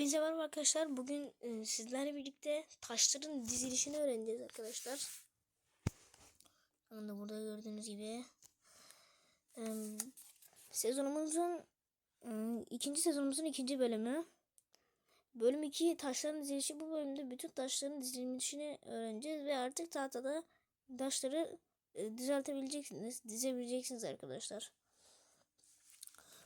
Hepinize merhaba arkadaşlar. Bugün e, sizlerle birlikte taşların dizilişini öğreneceğiz arkadaşlar. Onu da burada gördüğünüz gibi. E, sezonumuzun e, ikinci sezonumuzun ikinci bölümü. Bölüm 2 taşların dizilişi bu bölümde bütün taşların dizilişini öğreneceğiz ve artık tahtada taşları e, düzeltebileceksiniz, dizebileceksiniz arkadaşlar.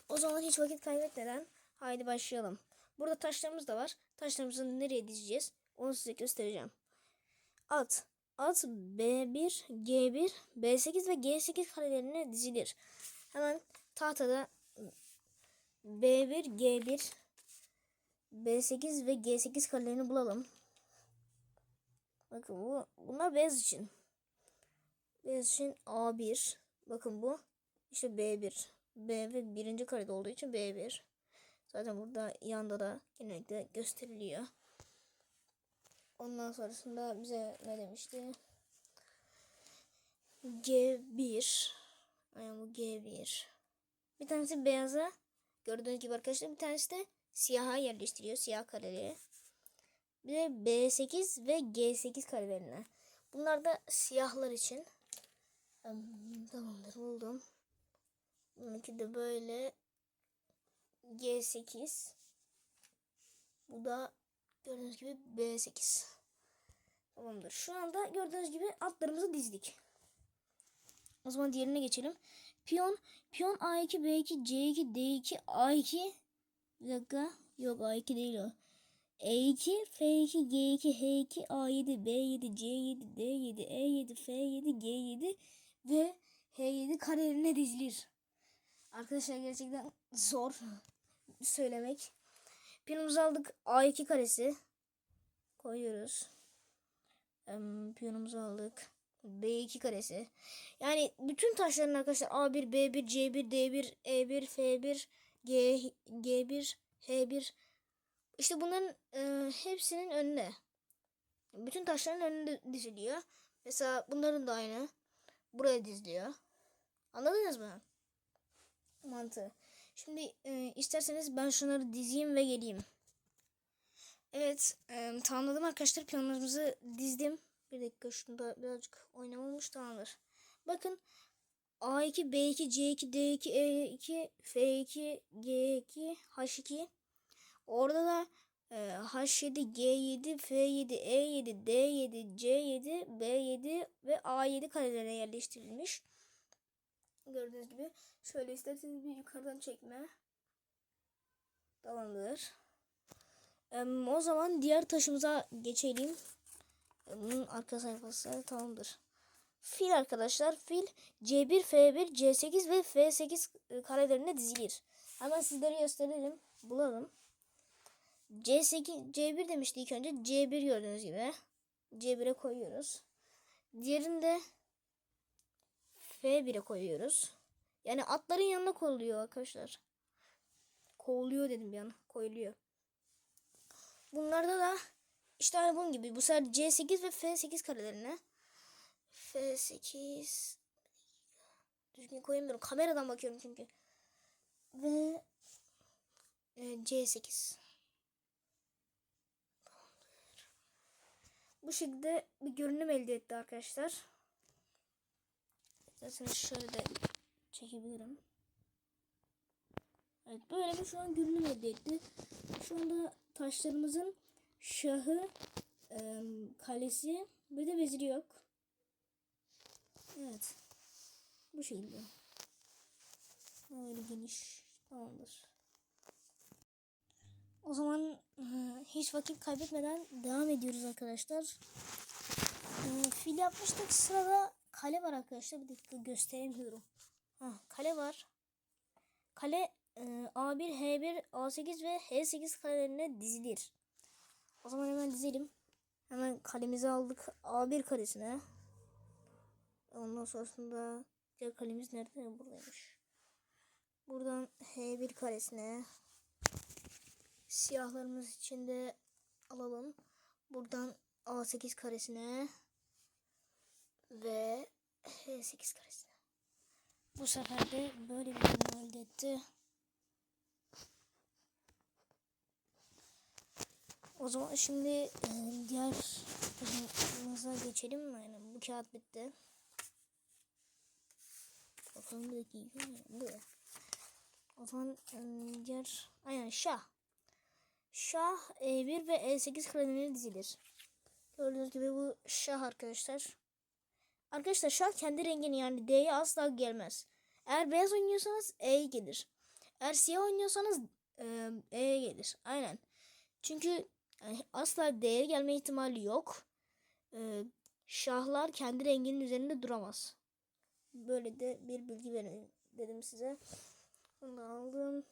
O zaman hiç vakit kaybetmeden haydi başlayalım. Burada taşlarımız da var. Taşlarımızı nereye dizeceğiz? Onu size göstereceğim. At. At B1, G1, B8 ve G8 karelerine dizilir. Hemen tahtada B1, G1, B8 ve G8 karelerini bulalım. Bakın bu bunlar beyaz için. Beyaz için A1. Bakın bu işte B1. B ve birinci karede olduğu için B1. Zaten burada yanda da genellikle gösteriliyor. Ondan sonrasında bize ne demişti? G1. Yani bu G1. Bir tanesi beyaza. Gördüğünüz gibi arkadaşlar bir tanesi de siyaha yerleştiriyor. Siyah kareleri. Bir de B8 ve G8 karelerine. Bunlar da siyahlar için. Tamamdır buldum. Bununki de böyle G8. Bu da gördüğünüz gibi B8. Tamamdır. Şu anda gördüğünüz gibi atlarımızı dizdik. O zaman diğerine geçelim. Piyon, piyon A2, B2, C2, D2, A2. Bir dakika. Yok A2 değil o. E2, F2, G2, H2, A7, B7, C7, D7, E7, F7, G7 ve H7 karelerine dizilir. Arkadaşlar gerçekten zor söylemek. Piyonumuzu aldık. A2 karesi koyuyoruz. Piyonumuzu aldık. B2 karesi. Yani bütün taşların arkadaşlar A1, B1, C1, D1, E1, F1, G, G1, H1 işte bunların e, hepsinin önüne. Bütün taşların önünde diziliyor. Mesela bunların da aynı. Buraya diziliyor. Anladınız mı? Mantığı. Şimdi e, isterseniz ben şunları dizeyim ve geleyim. Evet e, tamamladım arkadaşlar planlarımızı dizdim. Bir dakika şunda birazcık oynamamış tamamdır. Bakın A2, B2, C2, D2, E2, F2, G2, H2. Orada da e, H7, G7, F7, E7, D7, C7, B7 ve A7 karelerine yerleştirilmiş. Gördüğünüz gibi. Şöyle isterseniz bir yukarıdan çekme. Tamamdır. O zaman diğer taşımıza geçelim. Bunun arka sayfası tamamdır. Fil arkadaşlar. Fil C1, F1, C8 ve F8 karelerine dizilir. Hemen sizlere gösterelim. Bulalım. C8, C1 demişti ilk önce. C1 gördüğünüz gibi. C1'e koyuyoruz. Diğerinde F1'e koyuyoruz. Yani atların yanına koyuluyor arkadaşlar. Kovuluyor dedim bir an. Koyuluyor. Bunlarda da işte aynı bunun gibi. Bu sefer C8 ve F8 karelerine. F8 düzgün koyamıyorum. Kameradan bakıyorum çünkü. Ve e, C8 Bu şekilde bir görünüm elde etti arkadaşlar. İsterseniz şöyle de çekebilirim. Evet böyle bir şu an görünüm elde etti. Şu anda taşlarımızın şahı, e, kalesi ve de veziri yok. Evet. Bu şekilde. Böyle geniş. Tamamdır. O zaman hiç vakit kaybetmeden devam ediyoruz arkadaşlar. E, fil yapmıştık. Sırada kale var arkadaşlar. Bir dakika gösteremiyorum. Ha, kale var. Kale e, A1, H1, A8 ve H8 karelerine dizilir. O zaman hemen dizelim. Hemen kalemizi aldık A1 karesine. Ondan sonrasında diğer kalemiz nerede? Buradaymış. Buradan H1 karesine siyahlarımız içinde alalım. Buradan A8 karesine ve H8 karesine. Bu sefer de böyle bir durum elde etti. O zaman şimdi e, diğer taşımıza geçelim mi? Yani bu kağıt bitti. Bakalım bir dakika. Bu. O zaman e, diğer aynen şah. Şah E1 ve E8 kalemine dizilir. Gördüğünüz gibi bu şah arkadaşlar. Arkadaşlar şah kendi rengini yani D'ye asla gelmez. Eğer beyaz oynuyorsanız E gelir. Eğer siyah oynuyorsanız e, E gelir. Aynen. Çünkü yani asla D'ye gelme ihtimali yok. E, şahlar kendi renginin üzerinde duramaz. Böyle de bir bilgi verelim dedim size. Bunu aldım.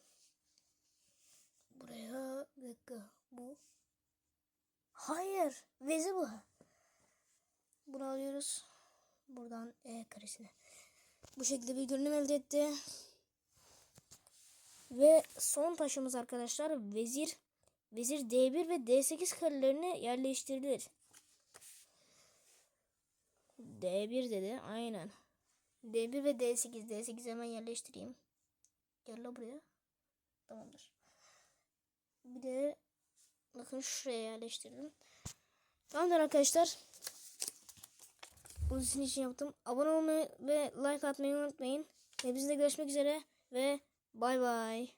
Buraya bir dakika bu. Hayır. Vezi bu. Bunu alıyoruz. Buradan E karesine. Bu şekilde bir görünüm elde etti. Ve son taşımız arkadaşlar vezir. Vezir D1 ve D8 karelerine yerleştirilir. D1 dedi. Aynen. D1 ve D8. D8 hemen yerleştireyim. Gel la buraya. Tamamdır. Bir de bakın şuraya yerleştirdim. Tamamdır arkadaşlar. Bunu sizin için yaptım. Abone olmayı ve like atmayı unutmayın. Hepinizle görüşmek üzere ve bay bay.